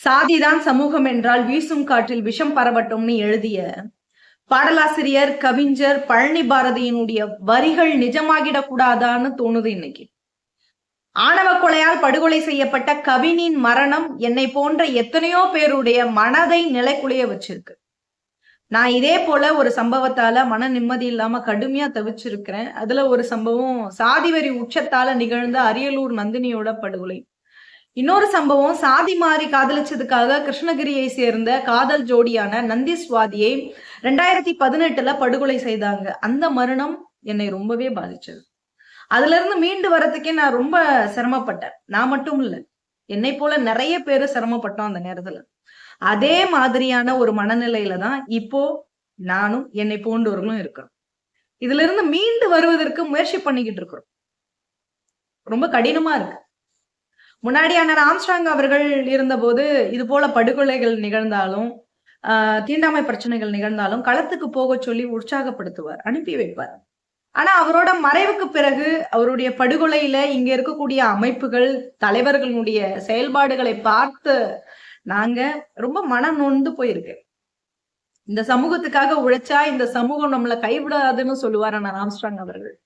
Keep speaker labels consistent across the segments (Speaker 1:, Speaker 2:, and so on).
Speaker 1: சாதிதான் சமூகம் என்றால் வீசும் காற்றில் விஷம் பரவட்டும்னு எழுதிய. பாடலாசிரியர் கவிஞர் பழனி பாரதியினுடைய வரிகள் நிஜமாகிடக்கூடாதான்னு தோணுது இன்னைக்கு. ஆணவ கொலையால் படுகொலை செய்யப்பட்ட கவினின் மரணம் என்னை போன்ற எத்தனையோ பேருடைய மனதை நிலைக்குலைய வச்சிருக்கு. நான் இதே போல ஒரு சம்பவத்தால மன நிம்மதி இல்லாம கடுமையா தவிச்சிருக்கிறேன். அதுல ஒரு சம்பவம் சாதிவரி உச்சத்தால நிகழ்ந்த அரியலூர் நந்தினியோட படுகொலை. இன்னொரு சம்பவம் சாதி மாறி காதலிச்சதுக்காக கிருஷ்ணகிரியை சேர்ந்த காதல் ஜோடியான நந்தி சுவாதியை ரெண்டாயிரத்தி பதினெட்டுல படுகொலை செய்தாங்க. அந்த மரணம் என்னை ரொம்பவே பாதிச்சது. அதுல இருந்து மீண்டு வர்றதுக்கே நான் ரொம்ப சிரமப்பட்டேன். நான் மட்டும் இல்ல என்னை போல நிறைய பேரு சிரமப்பட்டோம் அந்த நேரத்துல. அதே மாதிரியான ஒரு மனநிலையில தான் இப்போ நானும் என்னை போன்றவர்களும் இருக்கிறோம். இதுல இருந்து மீண்டு வருவதற்கு முயற்சி பண்ணிக்கிட்டு இருக்கிறோம். ரொம்ப கடினமா இருக்கு. முன்னாடி அண்ணன் ஆம்ஸ்ட்ராங் அவர்கள் இருந்தபோது இது போல படுகொலைகள் நிகழ்ந்தாலும் ஆஹ் தீண்டாமை பிரச்சனைகள் நிகழ்ந்தாலும் களத்துக்கு போக சொல்லி உற்சாகப்படுத்துவார் அனுப்பி வைப்பார். ஆனா அவரோட மறைவுக்கு பிறகு அவருடைய படுகொலையில இங்க இருக்கக்கூடிய அமைப்புகள் தலைவர்களுடைய செயல்பாடுகளை பார்த்து நாங்க ரொம்ப மனம் நொந்து போயிருக்கு. இந்த சமூகத்துக்காக உழைச்சா இந்த சமூகம் நம்மளை கைவிடாதுன்னு சொல்லுவார் அண்ணா ஆம்ஸ்ட்ராங் அவர்கள்.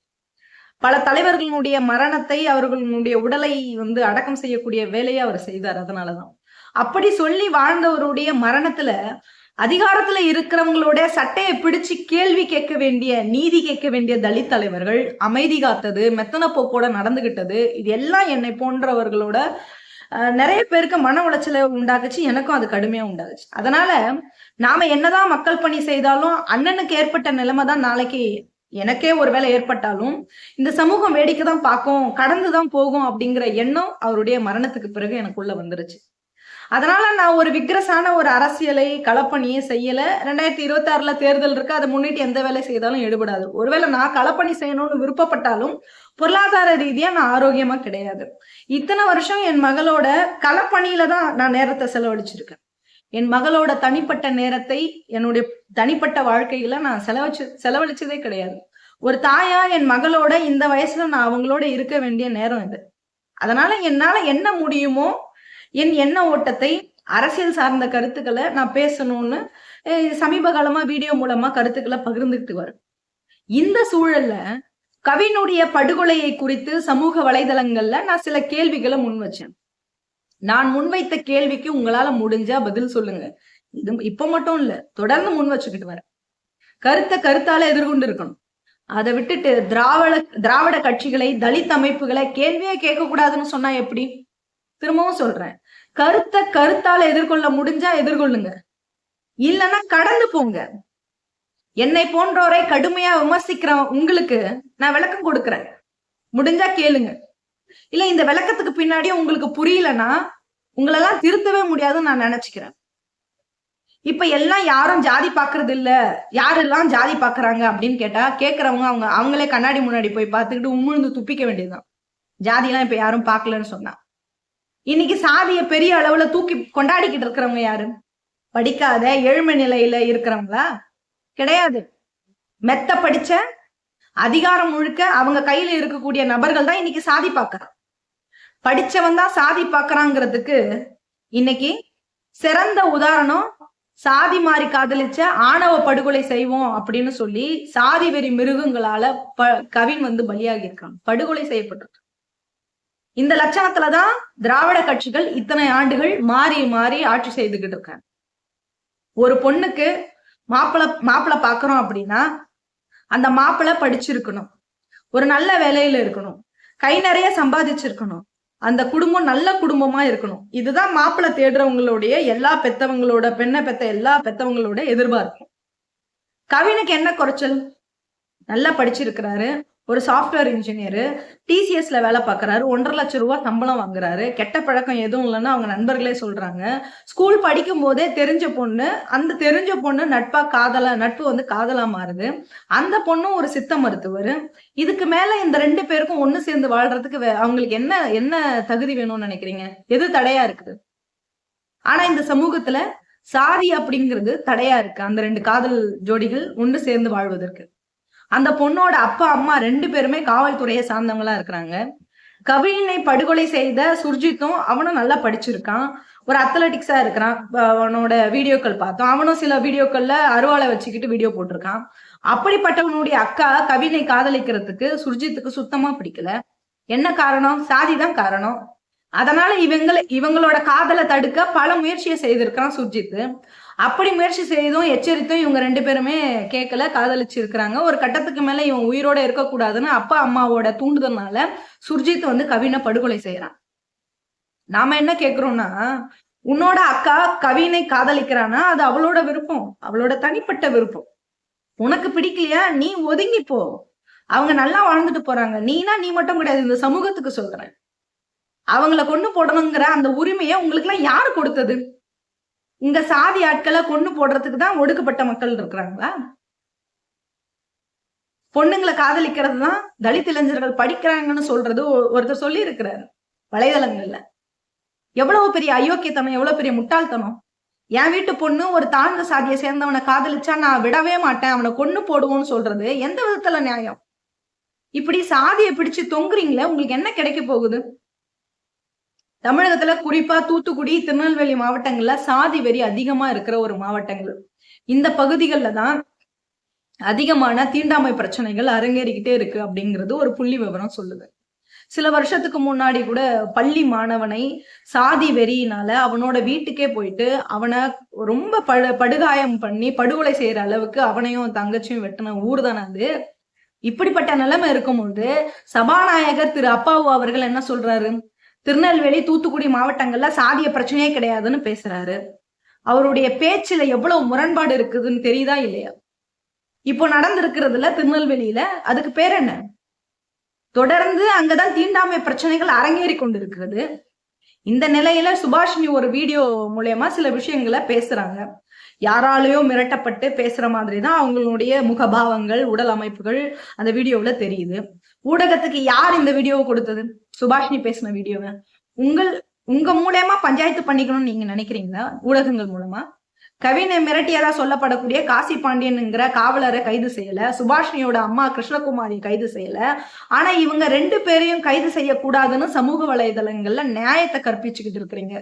Speaker 1: பல தலைவர்களுடைய மரணத்தை அவர்களுடைய உடலை வந்து அடக்கம் செய்யக்கூடிய வேலையை அவர் செய்தார் அதனாலதான். அப்படி சொல்லி வாழ்ந்தவருடைய மரணத்துல அதிகாரத்துல இருக்கிறவங்களோட சட்டையை பிடிச்சு கேள்வி கேட்க வேண்டிய நீதி கேட்க வேண்டிய தலித் தலைவர்கள் அமைதி காத்தது மெத்தன போக்கோட நடந்துகிட்டது இது எல்லாம் என்னை போன்றவர்களோட நிறைய பேருக்கு மன உளைச்சலை உண்டாக்குச்சு எனக்கும் அது கடுமையா உண்டாகுச்சு. அதனால நாம என்னதான் மக்கள் பணி செய்தாலும் அண்ணனுக்கு ஏற்பட்ட நிலைமை தான் நாளைக்கு எனக்கே ஒருவேளை ஏற்பட்டாலும் இந்த சமூகம் வேடிக்கை தான் பார்க்கும் கடந்து தான் போகும் அப்படிங்கிற எண்ணம் அவருடைய மரணத்துக்கு பிறகு எனக்குள்ள வந்துருச்சு. அதனால நான் ஒரு விக்ரஸான ஒரு அரசியலை களப்பணியே செய்யல. ரெண்டாயிரத்தி இருபத்தி ஆறுல தேர்தல் இருக்கு அதை முன்னிட்டு எந்த வேலை செய்தாலும் எடுபடாது ஒருவேளை நான் களப்பணி செய்யணும்னு விருப்பப்பட்டாலும் பொருளாதார ரீதியா நான் ஆரோக்கியமா கிடையாது. இத்தனை வருஷம் என் மகளோட களப்பணியில தான் நான் நேரத்தை செலவழிச்சிருக்கேன். என் மகளோட தனிப்பட்ட நேரத்தை என்னுடைய தனிப்பட்ட வாழ்க்கையில நான் செலவழிச்சு செலவழிச்சதே கிடையாது. ஒரு தாயா என் மகளோட இந்த வயசுல நான் அவங்களோட இருக்க வேண்டிய நேரம் இது. அதனால என்னால என்ன முடியுமோ என் எண்ண ஓட்டத்தை அரசியல் சார்ந்த கருத்துக்களை நான் பேசணும்னு சமீப காலமா வீடியோ மூலமா கருத்துக்களை பகிர்ந்துக்கிட்டு வரும் இந்த சூழல்ல கவினுடைய படுகொலையை குறித்து சமூக வலைதளங்கள்ல நான் சில கேள்விகளை முன் வச்சேன். நான் முன்வைத்த கேள்விக்கு உங்களால முடிஞ்சா பதில் சொல்லுங்க. இது இப்ப மட்டும் இல்ல தொடர்ந்து முன் வச்சுக்கிட்டு வரேன் கருத்தை கருத்தால எதிர்கொண்டு இருக்கணும். அதை விட்டுட்டு திராவிட திராவிட கட்சிகளை தலித் அமைப்புகளை கேள்வியே கேட்க கூடாதுன்னு சொன்னா எப்படி? திரும்பவும் சொல்றேன். கருத்தை கருத்தால எதிர்கொள்ள முடிஞ்சா எதிர்கொள்ளுங்க. இல்லைன்னா கடந்து போங்க. என்னை போன்றோரை கடுமையா விமர்சிக்கிற உங்களுக்கு நான் விளக்கம் கொடுக்கறேன். முடிஞ்சா கேளுங்க. இல்ல இந்த விளக்கத்துக்கு பின்னாடி உங்களுக்கு புரியலன்னா உங்களெல்லாம் திருத்தவே முடியாதுன்னு நான் நினைச்சுக்கிறேன். இப்ப எல்லாம் யாரும் ஜாதி பாக்குறது இல்ல. யாரெல்லாம் ஜாதி பாக்குறாங்க அப்படின்னு கேட்டா கேக்குறவங்க அவங்க அவங்களே கண்ணாடி முன்னாடி போய் பார்த்துக்கிட்டு உமிழ்ந்து துப்பிக்க வேண்டியதுதான். ஜாதிலாம் இப்ப யாரும் பாக்கலன்னு சொன்னா. இன்னைக்கு சாதிய பெரிய அளவுல தூக்கி கொண்டாடிக்கிட்டு இருக்கிறவங்க யாரு? படிக்காத ஏழ்மை நிலையில இருக்கிறவங்களா? கிடையாது. மெத்த படிச்ச அதிகாரம் முழுக்க அவங்க கையில இருக்கக்கூடிய நபர்கள் தான் இன்னைக்கு சாதி பார்க்கறான் படிச்சவன் தான் சாதி பார்க்கறாங்கிறதுக்கு இன்னைக்கு சிறந்த உதாரணம் சாதி மாறி காதலிச்ச ஆணவ படுகொலை செய்வோம் அப்படின்னு சொல்லி சாதி வெறி மிருகங்களால ப கவின் வந்து பலியாகி இருக்கான் படுகொலை செய்யப்பட்டிருக்கு இந்த லட்சணத்துலதான் திராவிட கட்சிகள் இத்தனை ஆண்டுகள் மாறி மாறி ஆட்சி செய்துகிட்டு இருக்காங்க. ஒரு பொண்ணுக்கு மாப்பிளை மாப்பிளை பாக்குறோம் அப்படின்னா அந்த மாப்பிளை படிச்சிருக்கணும். ஒரு நல்ல வேலையில இருக்கணும். கை நிறைய சம்பாதிச்சிருக்கணும். அந்த குடும்பம் நல்ல குடும்பமா இருக்கணும். இதுதான் மாப்பிளை தேடுறவங்களுடைய எல்லா பெத்தவங்களோட பெண்ணை பெத்த எல்லா பெத்தவங்களோட எதிர்பார்ப்பு. கவினுக்கு என்ன குறைச்சல்? நல்லா படிச்சிருக்கிறாரு. ஒரு சாஃப்ட்வேர் இன்ஜினியர் டிசிஎஸ்ல வேலை பார்க்குறாரு ஒன்றரை லட்சம் ரூபா சம்பளம் வாங்குறாரு. கெட்ட பழக்கம் எதுவும் இல்லைன்னு அவங்க நண்பர்களே சொல்றாங்க. ஸ்கூல் படிக்கும் போதே தெரிஞ்ச பொண்ணு அந்த தெரிஞ்ச பொண்ணு நட்பா காதலா நட்பு வந்து காதலா மாறுது. அந்த பொண்ணும் ஒரு சித்த மருத்துவர். இதுக்கு மேல இந்த ரெண்டு பேருக்கும் ஒண்ணு சேர்ந்து வாழ்றதுக்கு வே- அவங்களுக்கு என்ன என்ன தகுதி வேணும்னு நினைக்கிறீங்க? எது தடையா இருக்குது? ஆனா இந்த சமூகத்துல சாதி அப்படிங்கிறது தடையா இருக்கு. அந்த ரெண்டு காதல் ஜோடிகள் ஒன்று சேர்ந்து வாழ்வதற்கு. அந்த பொண்ணோட அப்பா அம்மா ரெண்டு பேருமே காவல்துறையை சார்ந்தவங்களா இருக்கிறாங்க. கவினை படுகொலை செய்த சுர்ஜித்தும் அவனும் நல்லா படிச்சிருக்கான். ஒரு அத்லட்டிக்ஸா இருக்கிறான். அவனோட வீடியோக்கள் பார்த்தோம். அவனும் சில வீடியோக்கள்ல அருவாளை வச்சுக்கிட்டு வீடியோ போட்டிருக்கான். அப்படிப்பட்டவனுடைய அக்கா கவினை காதலிக்கிறதுக்கு சுர்ஜித்துக்கு சுத்தமா பிடிக்கல. என்ன காரணம்? சாதி தான் காரணம். அதனால இவங்களை இவங்களோட காதலை தடுக்க பல முயற்சியை செய்திருக்கிறான் சுர்ஜித் அப்படி முயற்சி செய்தும் எச்சரித்தும் இவங்க ரெண்டு பேருமே கேட்கல காதலிச்சு இருக்கிறாங்க ஒரு கட்டத்துக்கு மேல இவன் உயிரோட இருக்கக்கூடாதுன்னு அப்பா அம்மாவோட தூண்டுதல்னால சுர்ஜித் வந்து கவினை படுகொலை செய்யறான். நாம என்ன கேக்குறோம்னா உன்னோட அக்கா கவினை காதலிக்கிறானா? அது அவளோட விருப்பம் அவளோட தனிப்பட்ட விருப்பம். உனக்கு பிடிக்கலையா? நீ ஒதுங்கி போ. அவங்க நல்லா வாழ்ந்துட்டு போறாங்க. நீனா நீ மட்டும் கிடையாது இந்த சமூகத்துக்கு சொல்றேன். அவங்கள கொண்டு போடணுங்கிற அந்த உரிமையை உங்களுக்கு எல்லாம் யாரு கொடுத்தது? இந்த சாதி ஆட்களை கொண்டு போடுறதுக்கு தான் ஒடுக்கப்பட்ட மக்கள் இருக்கிறாங்களா? பொண்ணுங்களை காதலிக்கிறது தான் தலித் இளைஞர்கள் படிக்கிறாங்கன்னு சொல்றது ஒருத்தர் சொல்லி இருக்கிறாரு வலைதளங்கள்ல. எவ்வளவு பெரிய அயோக்கியத்தனம் எவ்வளவு பெரிய முட்டாள்தனம். என் வீட்டு பொண்ணு ஒரு தாழ்ந்த சாதியை சேர்ந்தவனை காதலிச்சா நான் விடவே மாட்டேன் அவனை கொன்னு போடுவோம்னு சொல்றது எந்த விதத்துல நியாயம்? இப்படி சாதியை பிடிச்சு தொங்குறீங்களே உங்களுக்கு என்ன கிடைக்க போகுது? தமிழகத்துல குறிப்பா தூத்துக்குடி திருநெல்வேலி மாவட்டங்கள்ல சாதி வெறி அதிகமா இருக்கிற ஒரு மாவட்டங்கள். இந்த பகுதிகளில் தான் அதிகமான தீண்டாமை பிரச்சனைகள் அரங்கேறிக்கிட்டே இருக்கு அப்படிங்கிறது ஒரு புள்ளி விவரம் சொல்லுது. சில வருஷத்துக்கு முன்னாடி கூட பள்ளி மாணவனை சாதி வெறியினால அவனோட வீட்டுக்கே போயிட்டு அவனை ரொம்ப படு படுகாயம் பண்ணி படுகொலை செய்யற அளவுக்கு அவனையும் தங்கச்சியும் வெட்டின ஊர் தானே அது. இப்படிப்பட்ட நிலைமை இருக்கும்போது சபாநாயகர் திரு அப்பாவு அவர்கள் என்ன சொல்றாரு? திருநெல்வேலி தூத்துக்குடி மாவட்டங்கள்ல சாதிய பிரச்சனையே கிடையாதுன்னு பேசுறாரு. அவருடைய பேச்சுல எவ்வளவு முரண்பாடு இருக்குதுன்னு தெரியுதா இல்லையா? இப்போ நடந்திருக்கிறதுல திருநெல்வேலியில அதுக்கு பேர் என்ன? தொடர்ந்து அங்கதான் தீண்டாமை பிரச்சனைகள் அரங்கேறி கொண்டிருக்கிறது. இந்த நிலையில சுபாஷினி ஒரு வீடியோ மூலயமா சில விஷயங்களை பேசுறாங்க. யாராலேயோ மிரட்டப்பட்டு பேசுற மாதிரி தான் அவங்களுடைய முகபாவங்கள் உடல் அமைப்புகள் அந்த வீடியோவில் தெரியுது. ஊடகத்துக்கு யார் இந்த வீடியோவை கொடுத்தது? சுபாஷினி பேசின வீடியோவை உங்கள் உங்க மூலயமா பஞ்சாயத்து பண்ணிக்கணும்னு நீங்க நினைக்கிறீங்களா? ஊடகங்கள் மூலமா? கவினை மிரட்டியதா சொல்லப்படக்கூடிய காசி பாண்டியனுங்கிற காவலரை கைது செய்யல. சுபாஷினியோட அம்மா கிருஷ்ணகுமாரி கைது செய்யல. ஆனா இவங்க ரெண்டு பேரையும் கைது செய்யக்கூடாதுன்னு சமூக வலைதளங்கள்ல நியாயத்தை கற்பிச்சுக்கிட்டு இருக்கிறீங்க.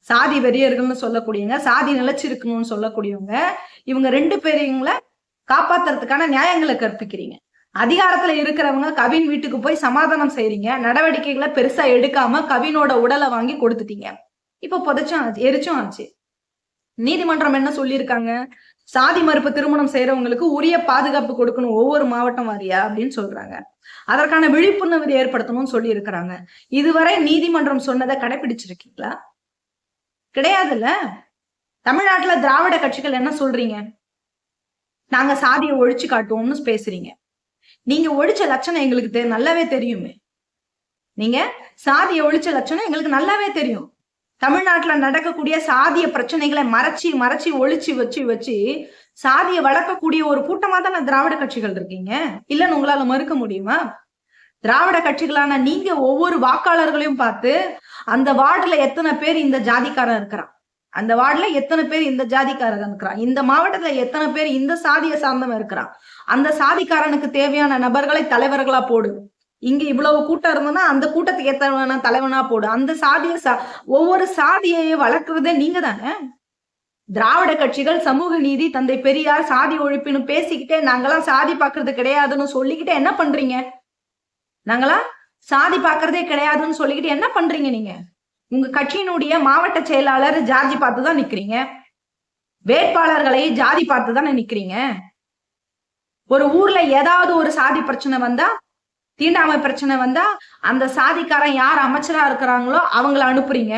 Speaker 1: சாதி வெறியர்கள்னு சொல்லக்கூடியவங்க சாதி நிலைச்சிருக்கணும்னு சொல்லக்கூடியவங்க இவங்க ரெண்டு பேரையுங்கள காப்பாத்துறதுக்கான நியாயங்களை கற்பிக்கிறீங்க. அதிகாரத்துல இருக்கிறவங்க கவின் வீட்டுக்கு போய் சமாதானம் செய்றீங்க. நடவடிக்கைகளை பெருசா எடுக்காம கவினோட உடலை வாங்கி கொடுத்துட்டீங்க. இப்ப புதைச்சும் ஆச்சு எரிச்சும் ஆச்சு. நீதிமன்றம் என்ன சொல்லியிருக்காங்க? சாதி மறுப்பு திருமணம் செய்யறவங்களுக்கு உரிய பாதுகாப்பு கொடுக்கணும் ஒவ்வொரு மாவட்டம் வாரியா அப்படின்னு சொல்றாங்க. அதற்கான விழிப்புணர்வு ஏற்படுத்தணும்னு சொல்லி இருக்கிறாங்க இதுவரை நீதிமன்றம் சொன்னதை கடைபிடிச்சிருக்கீங்களா? கிடையாதுல்ல? தமிழ்நாட்டுல திராவிட கட்சிகள் என்ன சொல்றீங்க? நாங்க சாதியை ஒழிச்சு காட்டுவோம்னு பேசுறீங்க. நீங்க ஒழிச்ச லட்சணம் எங்களுக்கு தெ- நல்லாவே தெரியுமே. நீங்க சாதியை ஒழிச்ச லட்சணம் எங்களுக்கு நல்லாவே தெரியும். தமிழ்நாட்டுல நடக்கக்கூடிய சாதிய பிரச்சனைகளை மறைச்சி மறைச்சி ஒழிச்சு வச்சு வச்சு சாதியை வளர்க்கக்கூடிய ஒரு கூட்டமா தானே திராவிட கட்சிகள் இருக்கீங்க? இல்லன்னு உங்களால மறுக்க முடியுமா? திராவிட கட்சிகளான நீங்க ஒவ்வொரு வாக்காளர்களையும் பார்த்து அந்த வார்டுல எத்தனை பேர் இந்த ஜாதிக்காரன் இருக்கிறான்? அந்த வார்டுல எத்தனை பேர் இந்த ஜாதிக்காரன் இருக்கிறான் இந்த மாவட்டத்துல எத்தனை பேர் இந்த சாதியை சார்ந்தவன் இருக்கிறான்? அந்த சாதிக்காரனுக்கு தேவையான நபர்களை தலைவர்களா போடு. இங்க இவ்வளவு கூட்டம் இருந்ததுன்னா அந்த கூட்டத்துக்கு ஏத்தவனா தலைவனா போடு. அந்த சாதிய சா ஒவ்வொரு சாதியை வளர்க்கறதே நீங்க தானே? திராவிட கட்சிகள் சமூக நீதி தந்தை பெரியார் சாதி ஒழிப்புன்னு பேசிக்கிட்டே நாங்களாம் சாதி பாக்குறது கிடையாதுன்னு சொல்லிக்கிட்டே என்ன பண்றீங்க? நாங்களாம் சாதி பாக்குறதே கிடையாதுன்னு சொல்லிக்கிட்டு என்ன பண்றீங்க நீங்க? உங்க கட்சியினுடைய மாவட்ட செயலாளர் ஜாதி பார்த்து தான் நிக்கிறீங்க. வேட்பாளர்களை ஜாதி பார்த்து தானே நிக்கிறீங்க. ஒரு ஊர்ல ஏதாவது ஒரு சாதி பிரச்சனை வந்தா தீண்டாமை பிரச்சனை வந்தா அந்த சாதிக்காரன் யார் அமைச்சரா இருக்கிறாங்களோ அவங்கள அனுப்புறீங்க.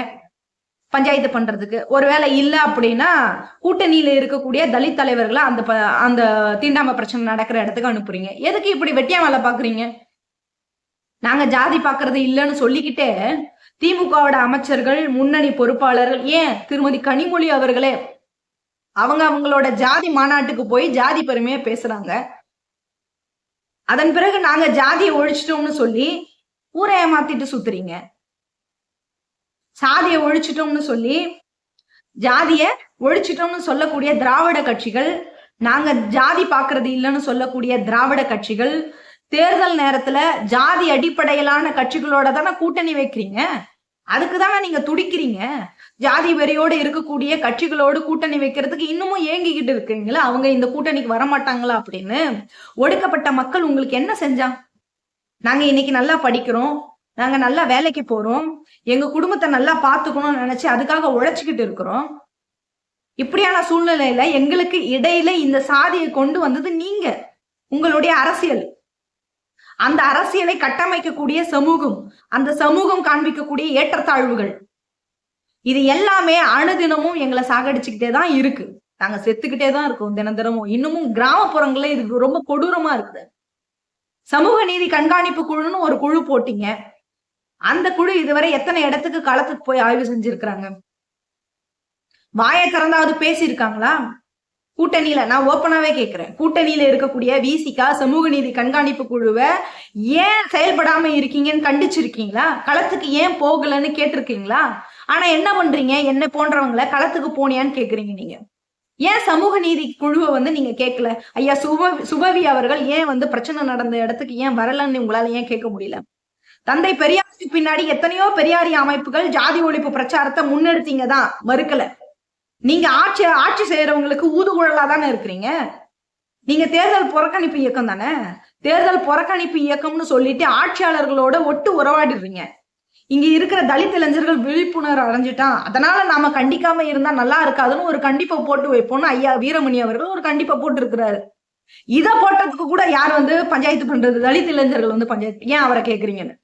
Speaker 1: பஞ்சாயத்து பண்றதுக்கு. ஒருவேளை இல்ல அப்படின்னா கூட்டணியில இருக்கக்கூடிய தலித் தலைவர்களை அந்த ப- அந்த தீண்டாமை பிரச்சனை நடக்கிற இடத்துக்கு அனுப்புறீங்க. எதுக்கு இப்படி வெட்டியா வேலை பாக்குறீங்க நாங்க ஜாதி பாக்குறது இல்லைன்னு சொல்லிக்கிட்டே திமுகவோட அமைச்சர்கள் முன்னணி பொறுப்பாளர்கள் ஏன் திருமதி கனிமொழி அவர்களே? அவங்க அவங்களோட ஜாதி மாநாட்டுக்கு போய் ஜாதி பெருமையா பேசுறாங்க. அதன் பிறகு நாங்க ஜாதியை ஒழிச்சிட்டோம்னு சொல்லி ஊரை ஏமாத்திட்டு சுத்துறீங்க. சாதியை ஒழிச்சிட்டோம்னு சொல்லி ஜாதிய ஒழிச்சிட்டோம்னு சொல்லக்கூடிய திராவிட கட்சிகள் நாங்க ஜாதி பாக்குறது இல்லைன்னு சொல்லக்கூடிய திராவிட கட்சிகள் தேர்தல் நேரத்துல ஜாதி அடிப்படையிலான கட்சிகளோட தானே கூட்டணி வைக்கிறீங்க? அதுக்கு தானே நீங்க துடிக்கிறீங்க? ஜாதி வெறியோடு இருக்கக்கூடிய கட்சிகளோடு கூட்டணி வைக்கிறதுக்கு இன்னமும் ஏங்கிக்கிட்டு இருக்கீங்களா? அவங்க இந்த கூட்டணிக்கு வரமாட்டாங்களா அப்படின்னு? ஒடுக்கப்பட்ட மக்கள் உங்களுக்கு என்ன செஞ்சான் நாங்க இன்னைக்கு நல்லா படிக்கிறோம். நாங்க நல்லா வேலைக்கு போறோம். எங்க குடும்பத்தை நல்லா பாத்துக்கணும்னு நினைச்சு அதுக்காக உழைச்சிக்கிட்டு இருக்கிறோம். இப்படியான சூழ்நிலையில எங்களுக்கு இடையில இந்த சாதியை கொண்டு வந்தது நீங்க. உங்களுடைய அரசியல். அந்த அரசியலை கட்டமைக்கக்கூடிய சமூகம் அந்த சமூகம் காண்பிக்கக்கூடிய ஏற்றத்தாழ்வுகள். இது எல்லாமே அணுதினமும் எங்களை சாகடிச்சுக்கிட்டே தான் இருக்கு. நாங்க செத்துக்கிட்டே தான் இருக்கோம் தினம் தினமும் இன்னமும் கிராமப்புறங்கள்ல இது ரொம்ப கொடூரமா இருக்குது. சமூக நீதி கண்காணிப்பு குழுன்னு ஒரு குழு போட்டீங்க. அந்த குழு இதுவரை எத்தனை இடத்துக்கு களத்துக்கு போய் ஆய்வு செஞ்சிருக்கிறாங்க? வாயை திறந்தாவது பேசியிருக்காங்களா? கூட்டணியில நான் ஓப்பனாவே கேட்கிறேன் கூட்டணியில இருக்கக்கூடிய விசிகா சமூக நீதி கண்காணிப்பு குழுவை ஏன் செயல்படாம இருக்கீங்கன்னு கண்டிச்சிருக்கீங்களா? களத்துக்கு ஏன் போகலன்னு கேட்டிருக்கீங்களா? ஆனா என்ன பண்றீங்க? என்ன போன்றவங்கள களத்துக்கு போனியான்னு கேக்குறீங்க நீங்க. ஏன் சமூக நீதி குழுவை வந்து நீங்க கேட்கல ஐயா சுப சுபவி அவர்கள் ஏன் வந்து பிரச்சனை நடந்த இடத்துக்கு ஏன் வரலன்னு உங்களால ஏன் கேட்க முடியல? தந்தை பெரியாருக்கு பின்னாடி எத்தனையோ பெரியாரி அமைப்புகள் ஜாதி ஒழிப்பு பிரச்சாரத்தை முன்னெடுத்தீங்க தான் மறுக்கல. நீங்க ஆட்சி ஆட்சி செய்யறவங்களுக்கு ஊதுகுழலா தானே இருக்கிறீங்க? நீங்க தேர்தல் புறக்கணிப்பு இயக்கம் தானே? தேர்தல் புறக்கணிப்பு இயக்கம்னு சொல்லிட்டு ஆட்சியாளர்களோட ஒட்டு உறவாடிடுறீங்க. இங்க இருக்கிற தலித் இளைஞர்கள் விழிப்புணர்வு அடைஞ்சிட்டான். அதனால நாம கண்டிக்காம இருந்தா நல்லா இருக்காதுன்னு ஒரு கண்டிப்பை போட்டு வைப்போம்னு ஐயா வீரமணி அவர்கள் ஒரு கண்டிப்பை போட்டு இருக்கிறாரு இதை போட்டதுக்கு கூட யார் வந்து பஞ்சாயத்து பண்றது? தலித் இளைஞர்கள் வந்து பஞ்சாயத்து. ஏன் அவரை கேக்குறீங்கன்னு?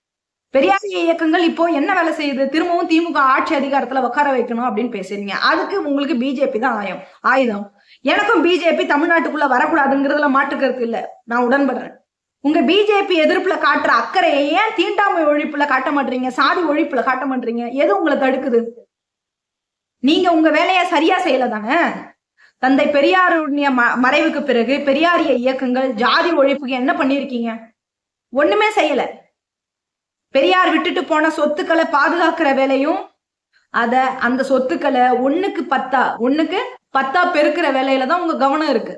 Speaker 1: பெரியாரிய இயக்கங்கள் இப்போ என்ன வேலை செய்யுது? திரும்பவும் திமுக ஆட்சி அதிகாரத்துல உட்கார வைக்கணும் அப்படின்னு பேசுறீங்க. அதுக்கு உங்களுக்கு பிஜேபி தான் ஆயம். ஆயுதம். எனக்கும் பிஜேபி தமிழ்நாட்டுக்குள்ள வரக்கூடாதுங்கிறதுல மாற்றுக்கிறது இல்ல. நான் உடன்படுறேன். உங்க பிஜேபி எதிர்ப்புல காட்டுற அக்கறையை ஏன் தீண்டாமை ஒழிப்புல காட்ட மாட்டீங்க? சாதி ஒழிப்புல காட்ட மாட்டீங்க? எது உங்களை தடுக்குது? நீங்க உங்க வேலையை சரியா செய்யல தானே தந்தை பெரியாருடைய மறைவுக்கு பிறகு பெரியாரிய இயக்கங்கள் ஜாதி ஒழிப்புக்கு என்ன பண்ணிருக்கீங்க ஒண்ணுமே செய்யல. பெரியார் விட்டுட்டு போன சொத்துக்களை பாதுகாக்கிற வேலையும் அத அந்த சொத்துக்களை ஒண்ணுக்கு பத்தா ஒண்ணுக்கு பத்தா பெருக்கிற வேலையில தான் உங்க கவனம் இருக்கு.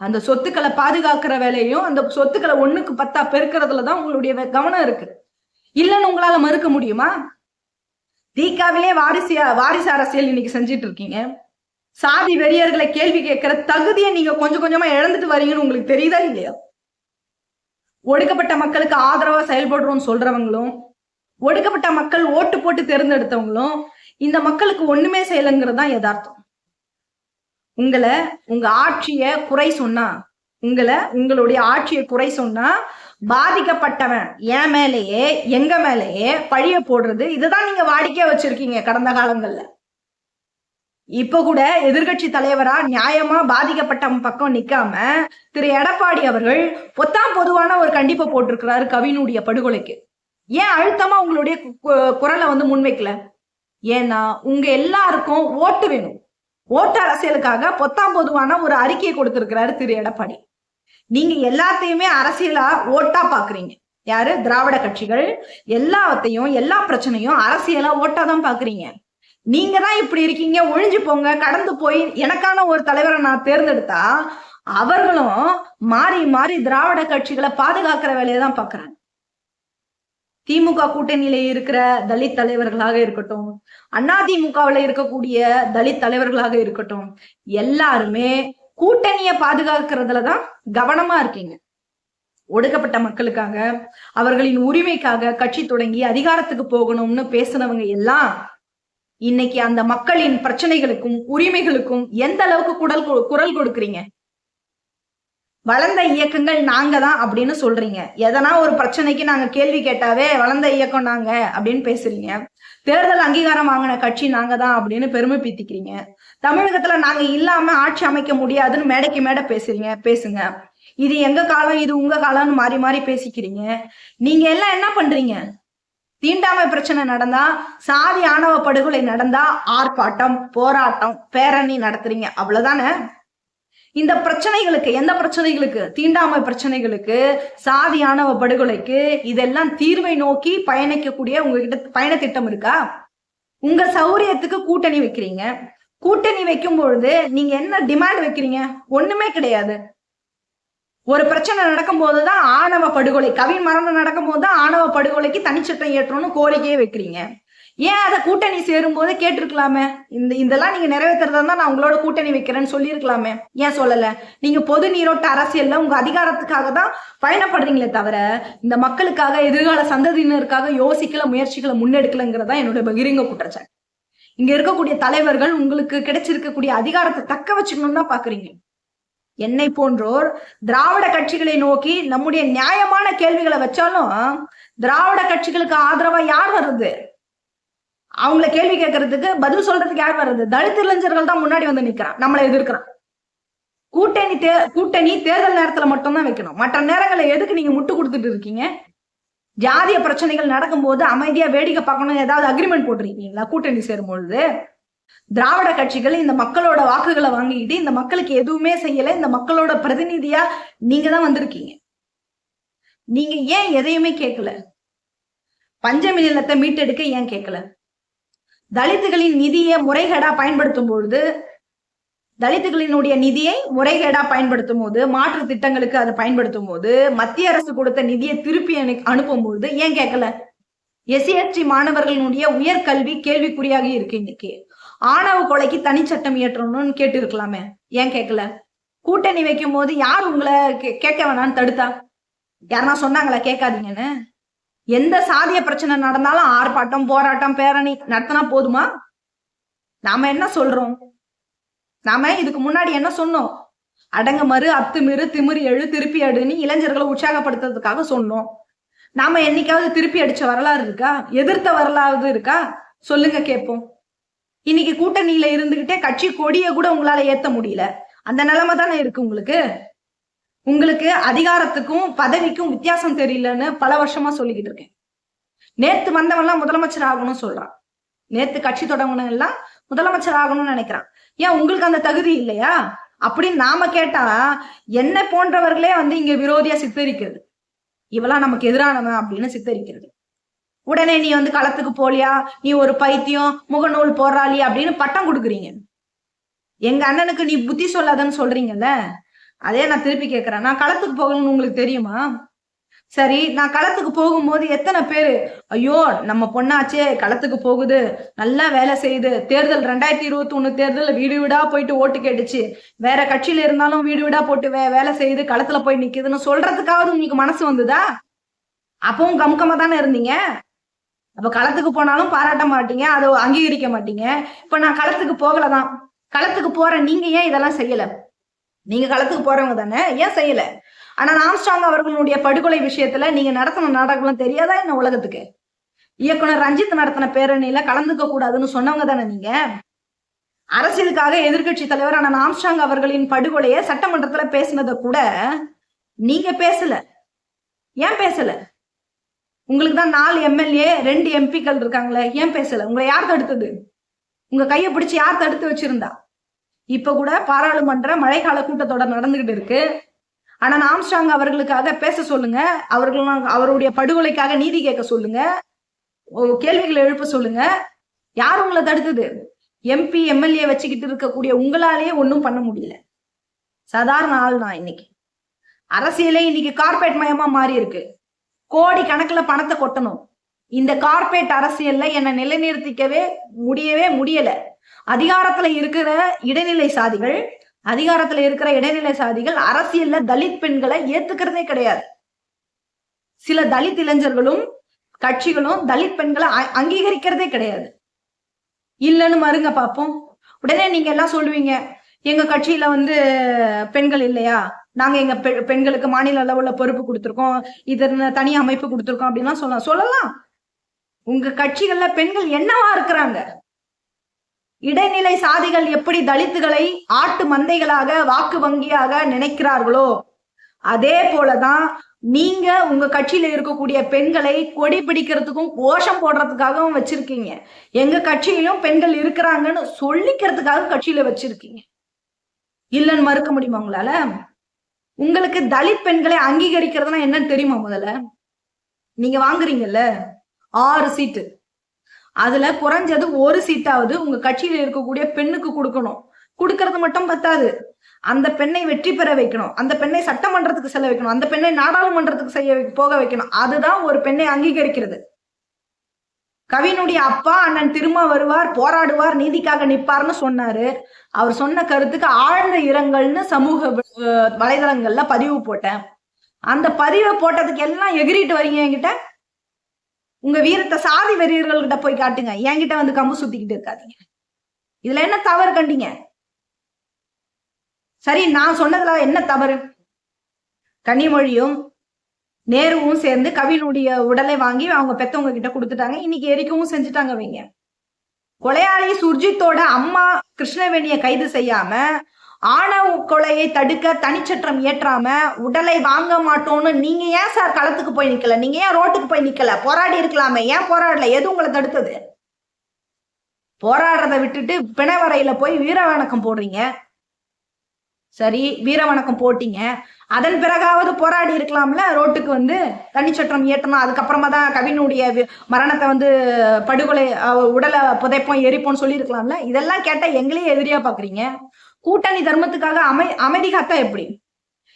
Speaker 1: அந்த சொத்துக்களை பாதுகாக்கிற வேலையும் அந்த சொத்துக்களை ஒண்ணுக்கு பத்தா பெருக்கிறதுல தான் உங்களுடைய கவனம் இருக்கு. இல்லைன்னு உங்களால மறுக்க முடியுமா? தீகாவிலே வாரிசு வாரிசு அரசியல் இன்னைக்கு செஞ்சிட்டு இருக்கீங்க. சாதி வெறியர்களை கேள்வி கேட்கிற தகுதியை நீங்க கொஞ்சம் கொஞ்சமா இழந்துட்டு வரீங்கன்னு உங்களுக்கு தெரியுதா இல்லையா? ஒடுக்கப்பட்ட மக்களுக்கு ஆதரவா செயல்படுறோம்னு சொல்றவங்களும் ஒடுக்கப்பட்ட மக்கள் ஓட்டு போட்டு தேர்ந்தெடுத்தவங்களும் இந்த மக்களுக்கு ஒண்ணுமே செய்யலைங்கிறது தான் யதார்த்தம். உங்களை உங்க ஆட்சிய குறை சொன்னா உங்களை உங்களுடைய ஆட்சியை குறை சொன்னா பாதிக்கப்பட்டவன் என் மேலேயே எங்க மேலேயே பழிய போடுறது இதுதான் நீங்க வாடிக்கையா வச்சிருக்கீங்க கடந்த காலங்கள்ல. இப்ப கூட எதிர்கட்சி தலைவரா நியாயமா பாதிக்கப்பட்ட பக்கம் நிக்காம திரு எடப்பாடி அவர்கள் பொத்தாம் பொதுவான ஒரு கண்டிப்பை போட்டிருக்கிறாரு கவினுடைய படுகொலைக்கு. ஏன் அழுத்தமா உங்களுடைய குரலை வந்து முன்வைக்கல? ஏன்னா உங்க எல்லாருக்கும் ஓட்டு வேணும். ஓட்டு அரசியலுக்காக பொத்தாம் பொதுவான ஒரு அறிக்கையை கொடுத்திருக்கிறாரு திரு எடப்பாடி. நீங்க எல்லாத்தையுமே அரசியலா ஓட்டா பாக்குறீங்க. யாரு? திராவிட கட்சிகள் எல்லாத்தையும் எல்லா பிரச்சனையும் அரசியலா ஓட்டா தான் பாக்குறீங்க. நீங்க தான் இப்படி இருக்கீங்க ஒழிஞ்சு போங்க கடந்து போய் எனக்கான ஒரு தலைவரை நான் தேர்ந்தெடுத்தா அவர்களும் மாறி மாறி திராவிட கட்சிகளை பாதுகாக்கிற வேலையை தான் பாக்குறாங்க திமுக கூட்டணியில இருக்கிற தலித் தலைவர்களாக இருக்கட்டும் அதிமுகவுல இருக்கக்கூடிய தலித் தலைவர்களாக இருக்கட்டும் எல்லாருமே கூட்டணிய பாதுகாக்கிறதுலதான் கவனமா இருக்கீங்க. ஒடுக்கப்பட்ட மக்களுக்காக அவர்களின் உரிமைக்காக கட்சி தொடங்கி அதிகாரத்துக்கு போகணும்னு பேசினவங்க எல்லாம் இன்னைக்கு அந்த மக்களின் பிரச்சனைகளுக்கும் உரிமைகளுக்கும் எந்த அளவுக்கு குடல் குரல் கொடுக்குறீங்க? வளர்ந்த இயக்கங்கள் நாங்க தான் அப்படின்னு சொல்றீங்க. எதனா ஒரு பிரச்சனைக்கு நாங்க கேள்வி கேட்டாவே வளர்ந்த இயக்கம் நாங்க அப்படின்னு பேசுறீங்க. தேர்தல் அங்கீகாரம் வாங்கின கட்சி நாங்க தான் அப்படின்னு பெருமை பீத்திக்கிறீங்க. தமிழகத்துல நாங்க இல்லாம ஆட்சி அமைக்க முடியாதுன்னு மேடைக்கு மேடை பேசுறீங்க பேசுங்க. இது எங்க காலம் இது உங்க காலம்னு மாறி மாறி பேசிக்கிறீங்க. நீங்க எல்லாம் என்ன பண்றீங்க? தீண்டாமை பிரச்சனை நடந்தா சாதி ஆணவ படுகொலை நடந்தா ஆர்ப்பாட்டம் போராட்டம் பேரணி நடத்துறீங்க. அவ்வளவுதானே? இந்த பிரச்சனைகளுக்கு எந்த பிரச்சனைகளுக்கு? தீண்டாமை பிரச்சனைகளுக்கு சாதி ஆணவ படுகொலைக்கு இதெல்லாம் தீர்வை நோக்கி பயணிக்கக்கூடிய உங்ககிட்ட பயண திட்டம் இருக்கா? உங்க சௌரியத்துக்கு கூட்டணி வைக்கிறீங்க. கூட்டணி வைக்கும் பொழுது நீங்க என்ன டிமாண்ட் வைக்கிறீங்க? ஒண்ணுமே கிடையாது. ஒரு பிரச்சனை நடக்கும் போதுதான் ஆணவ படுகொலை கவின் மரணம் நடக்கும் போதுதான் ஆணவ படுகொலைக்கு தனிச்சட்டம் ஏற்றணும்னு கோரிக்கையே வைக்கிறீங்க. ஏன் அதை கூட்டணி சேரும் போது கேட்டிருக்கலாமே? இந்த இதெல்லாம் நீங்க நிறைவேற்றுறதா தான் நான் உங்களோட கூட்டணி வைக்கிறேன்னு சொல்லியிருக்கலாமே? ஏன் சொல்லல? நீங்க பொது நீரோட்ட அரசியல்ல உங்க அதிகாரத்துக்காக தான் பயணப்படுறீங்களே தவிர இந்த மக்களுக்காக எதிர்கால சந்ததியினருக்காக யோசிக்கல முயற்சிகளை முன்னெடுக்கலங்கிறதா என்னோட பகிரங்க குற்றச்சாட்டு. இங்க இருக்கக்கூடிய தலைவர்கள் உங்களுக்கு கிடைச்சிருக்கக்கூடிய அதிகாரத்தை தக்க வச்சுக்கணும்னு தான் பாக்குறீங்க. என்னை போன்றோர் திராவிட கட்சிகளை நோக்கி நம்முடைய நியாயமான கேள்விகளை வச்சாலும் திராவிட கட்சிகளுக்கு ஆதரவா யார் வருது? அவங்கள கேள்வி கேட்கறதுக்கு பதில் சொல்றதுக்கு யார் வருது? தலித் இளைஞர்கள் தான் முன்னாடி வந்து நிக்கிறான் நம்மளை எதிர்க்கிறான் கூட்டணி தே கூட்டணி தேர்தல் நேரத்துல மட்டும்தான் வைக்கணும். மற்ற நேரங்களை எதுக்கு நீங்க முட்டு கொடுத்துட்டு இருக்கீங்க? ஜாதிய பிரச்சனைகள் நடக்கும்போது அமைதியா வேடிக்கை பார்க்கணும் ஏதாவது அக்ரிமெண்ட் போட்டிருக்கீங்களா? கூட்டணி சேரும் பொழுது திராவிட கட்சிகள் இந்த மக்களோட வாக்குகளை வாங்கிக்கிட்டு இந்த மக்களுக்கு எதுவுமே செய்யல இந்த மக்களோட பிரதிநிதியா நீங்க தான் வந்திருக்கீங்க. நீங்க ஏன் எதையுமே கேட்கல? பஞ்சமி நிலத்தை மீட்டெடுக்க ஏன் கேட்கல? தலித்துகளின் நிதியை முறைகேடா பயன்படுத்தும் பொழுது தலித்துகளினுடைய நிதியை முறைகேடா பயன்படுத்தும் போது மாற்று திட்டங்களுக்கு அதை பயன்படுத்தும் போது மத்திய அரசு கொடுத்த நிதியை திருப்பி அனுப்பும் போது ஏன் கேட்கல? எஸ்சி எஸ்டி மாணவர்களுடைய உயர்கல்வி கேள்விக்குறியாக இருக்கு இன்னைக்கு. ஆணவ கொலைக்கு தனிச்சட்டம் இயற்றணும்னு கேட்டு இருக்கலாமே ஏன் கேட்கல? கூட்டணி வைக்கும் போது யார் உங்களை கே- கேட்க வேணாம்னு தடுத்தா? யாருன்னா சொன்னாங்களா? கேட்காதீங்கன்னு. எந்த சாதிய பிரச்சனை நடந்தாலும் ஆர்ப்பாட்டம் போராட்டம் பேரணி நடத்தினா போதுமா? நாம என்ன சொல்றோம்? நாம இதுக்கு முன்னாடி என்ன சொன்னோம்? அடங்க மறு அத்துமிரு திமிரு எழு திருப்பி அடுன்னு இளைஞர்களை உற்சாகப்படுத்துறதுக்காக சொன்னோம். நாம என்னைக்காவது திருப்பி அடிச்ச வரலாறு இருக்கா? எதிர்த்த வரலாறு இருக்கா? சொல்லுங்க கேட்போம். இன்னைக்கு கூட்டணியில இருந்துகிட்டே கட்சி கொடியை கூட உங்களால ஏத்த முடியல. அந்த நிலைமை தானே இருக்கு உங்களுக்கு? உங்களுக்கு அதிகாரத்துக்கும் பதவிக்கும் வித்தியாசம் தெரியலன்னு பல வருஷமா சொல்லிக்கிட்டு இருக்கேன். நேத்து வந்தவன்லாம் முதலமைச்சர் ஆகணும்னு சொல்றான். நேத்து கட்சி தொடங்கணும் எல்லாம் முதலமைச்சர் ஆகணும்னு நினைக்கிறான். ஏன் உங்களுக்கு அந்த தகுதி இல்லையா? அப்படின்னு நாம கேட்டா என்ன போன்றவர்களே வந்து இங்க விரோதியா சித்தரிக்கிறது. இவெல்லாம் நமக்கு எதிரானவன் அப்படின்னு சித்தரிக்கிறது. உடனே நீ வந்து களத்துக்கு போலியா? நீ ஒரு பைத்தியம் முகநூல் போடுறாளி அப்படின்னு பட்டம் கொடுக்குறீங்க. எங்க அண்ணனுக்கு நீ புத்தி சொல்லாதன்னு சொல்றீங்கல்ல? அதே நான் திருப்பி கேட்கறேன் நான் களத்துக்கு போகணும்னு உங்களுக்கு தெரியுமா? சரி நான் களத்துக்கு போகும்போது எத்தனை பேரு? ஐயோ நம்ம பொண்ணாச்சே களத்துக்கு போகுது நல்லா வேலை செய்யுது. தேர்தல் ரெண்டாயிரத்தி இருபத்தி ஒண்ணு தேர்தல் வீடு வீடா போயிட்டு ஓட்டு கேட்டுச்சு. வேற கட்சியில இருந்தாலும் வீடு வீடா போட்டு வே வேலை செய்யுது களத்துல போய் நிக்குதுன்னு சொல்றதுக்காவது உங்களுக்கு மனசு வந்ததா? அப்பவும் கம்கமா தானே இருந்தீங்க? அப்ப களத்துக்கு போனாலும் பாராட்ட மாட்டீங்க அதை அங்கீகரிக்க மாட்டீங்க. இப்ப நான் களத்துக்கு போகலதான். களத்துக்கு போற நீங்க ஏன் இதெல்லாம் செய்யல? நீங்க களத்துக்கு போறவங்க தானே ஏன் செய்யல? ஆனா ஆம்ஸ்டாங் அவர்களுடைய படுகொலை விஷயத்துல நீங்க நடத்தின நாடகம் தெரியாதா என்ன உலகத்துக்கு? இயக்குனர் ரஞ்சித் நடத்தின பேரணியில கலந்துக்க கூடாதுன்னு சொன்னவங்க தானே நீங்க? அரசியலுக்காக எதிர்க்கட்சி தலைவர் ஆனா ஆம்ஸ்டாங் அவர்களின் படுகொலையை சட்டமன்றத்துல பேசினதை கூட நீங்க பேசல. ஏன் பேசல? உங்களுக்கு தான் நாலு எம்எல்ஏ ரெண்டு எம்பிக்கள் இருக்காங்களே ஏன் பேசல? உங்களை யார் தடுத்தது? உங்க கையை பிடிச்சி யார் தடுத்து வச்சிருந்தா? இப்ப கூட பாராளுமன்ற மழைக்கால கூட்டத்தொடர் நடந்துகிட்டு இருக்கு. ஆனா ஆம்ஸ்டாங் அவர்களுக்காக பேச சொல்லுங்க. அவர்கள் அவருடைய படுகொலைக்காக நீதி கேட்க சொல்லுங்க. ஓ- கேள்விகளை எழுப்ப சொல்லுங்க. யார் உங்களை தடுத்தது? எம்பி எம்எல்ஏ வச்சுக்கிட்டு இருக்கக்கூடிய உங்களாலேயே ஒன்றும் பண்ண முடியல. சாதாரண ஆள் தான் இன்னைக்கு. அரசியலே இன்னைக்கு கார்பரேட் மயமா மாறி இருக்கு கோடி கணக்குல பணத்தை கொட்டணும். இந்த கார்பரேட் அரசியல்ல என்னை நிலைநிறுத்திக்கவே முடியவே முடியல. அதிகாரத்துல இருக்கிற இடைநிலை சாதிகள் அதிகாரத்துல இருக்கிற இடைநிலை சாதிகள் அரசியல்ல தலித் பெண்களை ஏத்துக்கிறதே கிடையாது. சில தலித் இளைஞர்களும் கட்சிகளும் தலித் பெண்களை அங்கீகரிக்கிறதே கிடையாது. இல்லைன்னு மறுங்க பார்ப்போம் உடனே நீங்க எல்லாம் சொல்லுவீங்க எங்க கட்சியில வந்து பெண்கள் இல்லையா? நாங்க எங்க பெ- பெண்களுக்கு மாநில அளவுல பொறுப்பு கொடுத்துருக்கோம். இதன தனி அமைப்பு கொடுத்துருக்கோம் அப்படின்லாம் சொல்லலாம். சொல்லலாம். உங்க கட்சிகள்ல பெண்கள் என்னவா இருக்கிறாங்க? இடைநிலை சாதிகள் எப்படி தலித்துகளை ஆட்டு மந்தைகளாக வாக்கு வங்கியாக நினைக்கிறார்களோ அதே போலதான் நீங்க உங்க கட்சியில இருக்கக்கூடிய பெண்களை கொடி பிடிக்கிறதுக்கும் கோஷம் போடுறதுக்காகவும் வச்சிருக்கீங்க. எங்க கட்சியிலும் பெண்கள் இருக்கிறாங்கன்னு சொல்லிக்கிறதுக்காக கட்சியில வச்சிருக்கீங்க. இல்லைன்னு மறுக்க முடியுமா உங்களால? உங்களுக்கு தலித் பெண்களை அங்கீகரிக்கிறதுனா என்னன்னு தெரியுமா முதல்ல? நீங்க வாங்குறீங்கல்ல? ஆறு சீட்டு. அதுல குறைஞ்சது ஒரு சீட்டாவது உங்க கட்சியில இருக்கக்கூடிய பெண்ணுக்கு கொடுக்கணும். கொடுக்கறது மட்டும் பத்தாது. அந்த பெண்ணை வெற்றி பெற வைக்கணும். அந்த பெண்ணை சட்டமன்றத்துக்கு செல்ல வைக்கணும். அந்த பெண்ணை நாடாளுமன்றத்துக்கு செய்ய வை- போக வைக்கணும். அதுதான் ஒரு பெண்ணை அங்கீகரிக்கிறது. கவினுடைய அப்பா அண்ணன் திரும்ப வருவார் போராடுவார் நீதிக்காக நிற்பார்னு சொன்னாரு. அவர் சொன்ன கருத்துக்கு ஆழ்ந்த இரங்கல்னு சமூக வலைதளங்கள்ல பதிவு போட்டேன். அந்த பதிவை போட்டதுக்கு எல்லாம் எகிரிட்டு வரீங்க என்கிட்ட? உங்க வீரத்தை சாதி வெறியர்கள்கிட்ட போய் காட்டுங்க. என்கிட்ட வந்து கம்பு சுத்திக்கிட்டு இருக்காதீங்க. இதுல என்ன தவறு கண்டீங்க? சரி நான் சொன்னதுல என்ன தவறு? கனிமொழியும் நேருவும் சேர்ந்து கவினுடைய உடலை வாங்கி அவங்க பெத்தவங்க கிட்ட கொடுத்துட்டாங்க. இன்னைக்கு எரிக்கவும் செஞ்சுட்டாங்க வைங்க கொலையாளி சுர்ஜித்தோட அம்மா கிருஷ்ணவேணியை கைது செய்யாம ஆணவ கொலையை தடுக்க தனிச்சட்டம் ஏற்றாம உடலை வாங்க மாட்டோம்னு நீங்க ஏன் சார் களத்துக்கு போய் நிக்கல? நீங்க ஏன் ரோட்டுக்கு போய் நிக்கல? போராடி இருக்கலாமே. ஏன் போராடல? எது உங்களை தடுத்தது? போராடுறதை விட்டுட்டு பிணவரையில போய் வீர வணக்கம் போடுறீங்க. சரி வீர வணக்கம் போட்டீங்க. அதன் பிறகாவது போராடி இருக்கலாம்ல? ரோட்டுக்கு வந்து தனிச்சட்டம் ஏற்றணும் அதுக்கப்புறமா தான் கவினுடைய மரணத்தை வந்து படுகொலை உடலை புதைப்போம் எரிப்போம்னு சொல்லியிருக்கலாம்ல? இதெல்லாம் கேட்டால் எங்களையே எதிரியா பாக்குறீங்க? கூட்டணி தர்மத்துக்காக அமை அமைதி காத்தா எப்படி?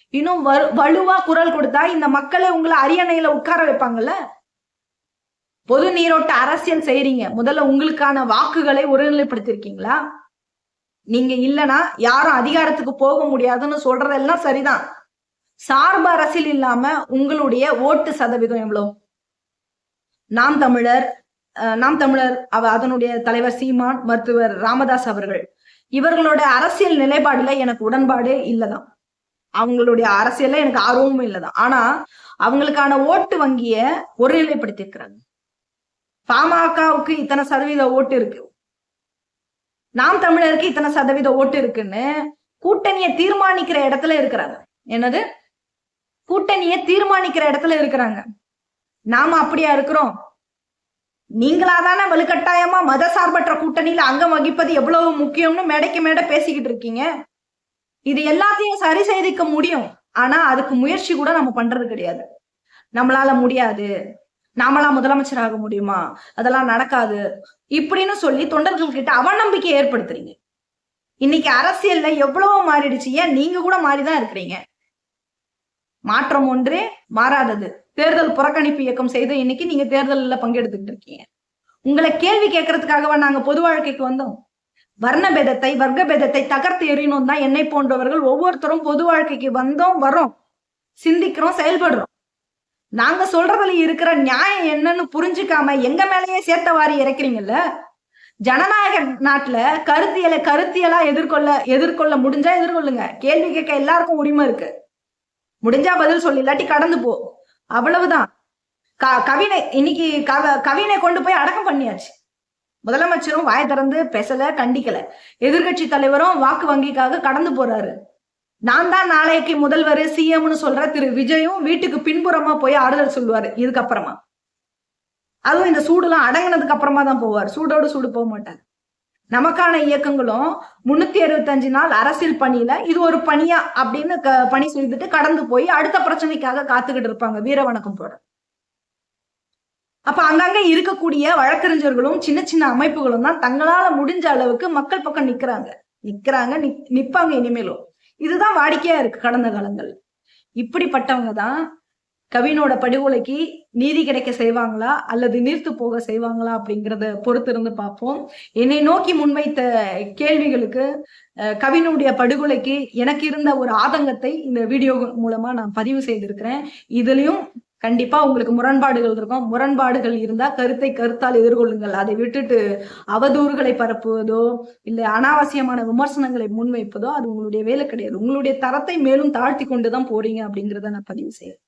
Speaker 1: இன்னும் வலு- வலுவா குரல் கொடுத்தா இந்த மக்களை உங்களை அரியணையில உட்கார வைப்பாங்கல்ல? பொது நீரோட்ட அரசியல் செய்றீங்க. முதல்ல உங்களுக்கான வாக்குகளை ஒருநிலைப்படுத்திருக்கீங்களா? நீங்க இல்லைன்னா யாரும் அதிகாரத்துக்கு போக முடியாதுன்னு சொல்றதெல்லாம் சரிதான். சார்பு அரசியல் இல்லாம உங்களுடைய ஓட்டு சதவீதம் எவ்வளோ? நாம் தமிழர் நாம் தமிழர் அவ அதனுடைய தலைவர் சீமான் மருத்துவர் ராமதாஸ் அவர்கள். இவர்களோட அரசியல் நிலைப்பாடுல எனக்கு உடன்பாடு இல்லதான். அவங்களுடைய அரசியல்ல எனக்கு ஆர்வமும் இல்லதான். ஆனா அவங்களுக்கான ஓட்டு வங்கிய ஒருநிலைப்படுத்தியிருக்கிறாங்க. பாமகவுக்கு இத்தனை சதவீத ஓட்டு இருக்கு. நாம் தமிழருக்கு இத்தனை சதவீத ஓட்டு இருக்குன்னு கூட்டணியை தீர்மானிக்கிற இடத்துல இருக்கிறாங்க. என்னது? கூட்டணியை தீர்மானிக்கிற இடத்துல இருக்கிறாங்க. நாம அப்படியா இருக்கிறோம்? நீங்களா தானே வலுக்கட்டாயமா மத சார்பற்ற கூட்டணியில அங்கம் வகிப்பது எவ்வளவு முக்கியம்னு மேடைக்கு மேடை பேசிக்கிட்டு இருக்கீங்க. இது எல்லாத்தையும் சரி செய்திக்க முடியும். ஆனா அதுக்கு முயற்சி கூட நம்ம பண்றது கிடையாது. நம்மளால முடியாது. நாமளா முதலமைச்சர் ஆக முடியுமா? அதெல்லாம் நடக்காது. இப்படின்னு சொல்லி தொண்டர்கள் கிட்ட அவநம்பிக்கை ஏற்படுத்துறீங்க. இன்னைக்கு அரசியல்ல எவ்வளவோ மாறிடுச்சு. ஏன் நீங்க கூட மாறிதான் இருக்கிறீங்க? மாற்றம் ஒன்றே மாறாதது. தேர்தல் புறக்கணிப்பு இயக்கம் செய்து இன்னைக்கு நீங்க தேர்தலில் பங்கெடுத்துக்கிட்டு இருக்கீங்க. உங்களை கேள்வி கேட்கறதுக்காகவா நாங்க பொது வாழ்க்கைக்கு வந்தோம். வர்ண பேதத்தை வர்க்க பேதத்தை தகர்த்து எறியணும் தான் என்னை போன்றவர்கள் ஒவ்வொருத்தரும் பொது வாழ்க்கைக்கு வந்தோம் வரோம் சிந்திக்கிறோம் செயல்படுறோம். நாங்க சொல்றதுல இருக்கிற நியாயம் என்னன்னு புரிஞ்சுக்காம எங்க மேலேயே சேர்த்த வாரி இறக்குறீங்கல்ல? ஜனநாயக நாட்டுல கருத்தியலை கருத்தியலா எதிர்கொள்ள எதிர்கொள்ள முடிஞ்சா எதிர்கொள்ளுங்க. கேள்வி கேட்க எல்லாருக்கும் உரிமை இருக்கு. முடிஞ்சா பதில் சொல்லு இல்லாட்டி கடந்து போ. அவ்வளவுதான். க கவினை இன்னைக்கு கவ கவினை கொண்டு போய் அடக்கம் பண்ணியாச்சு. முதலமைச்சரும் வாய திறந்து பேசல கண்டிக்கல. எதிர்கட்சி தலைவரும் வாக்கு வங்கிக்காக கடந்து போறாரு. நான் தான் நாளைக்கு முதல்வர் சிஎம்னு சொல்ற திரு விஜயும் வீட்டுக்கு பின்புறமா போய் ஆறுதல் சொல்லுவாரு இதுக்கப்புறமா. அதுவும் இந்த சூடுலாம் அடங்கினதுக்கு அப்புறமா தான் போவார். சூடோடு சூடு போக மாட்டார். நமக்கான இயக்கங்களும் முன்னூத்தி அறுபத்தஞ்சு நாள் அரசியல் பணியில இது ஒரு பணியா அப்படின்னு க- பணி செய்துட்டு கடந்து போய் அடுத்த பிரச்சனைக்காக காத்துக்கிட்டு இருப்பாங்க வீர வணக்கம் போட அப்ப அங்கங்க இருக்கக்கூடிய வழக்கறிஞர்களும் சின்ன சின்ன அமைப்புகளும் தான் தங்களால முடிஞ்ச அளவுக்கு மக்கள் பக்கம் நிக்கிறாங்க. நிக்கிறாங்க நிப்பாங்க இனிமேலும். இதுதான் வாடிக்கையா இருக்கு கடந்த காலங்கள். இப்படிப்பட்டவங்க தான் கவினோட படுகொலைக்கு நீதி கிடைக்க செய்வாங்களா? அல்லது நீர்த்து போக செய்வாங்களா? அப்படிங்கிறத பொறுத்திருந்து பார்ப்போம். என்னை நோக்கி முன்வைத்த கேள்விகளுக்கு கவினுடைய படுகொலைக்கு எனக்கு இருந்த ஒரு ஆதங்கத்தை இந்த வீடியோ மூலமா நான் பதிவு செய்திருக்கிறேன். இதுலயும் கண்டிப்பா உங்களுக்கு முரண்பாடுகள் இருக்கும். முரண்பாடுகள் இருந்தா கருத்தை கருத்தால் எதிர்கொள்ளுங்கள். அதை விட்டுட்டு அவதூறுகளை பரப்புவதோ இல்லை அனாவசியமான விமர்சனங்களை முன்வைப்பதோ அது உங்களுடைய வேலை கிடையாது. உங்களுடைய தரத்தை மேலும் தாழ்த்தி கொண்டுதான் போறீங்க அப்படிங்கிறத நான் பதிவு செய்யறேன்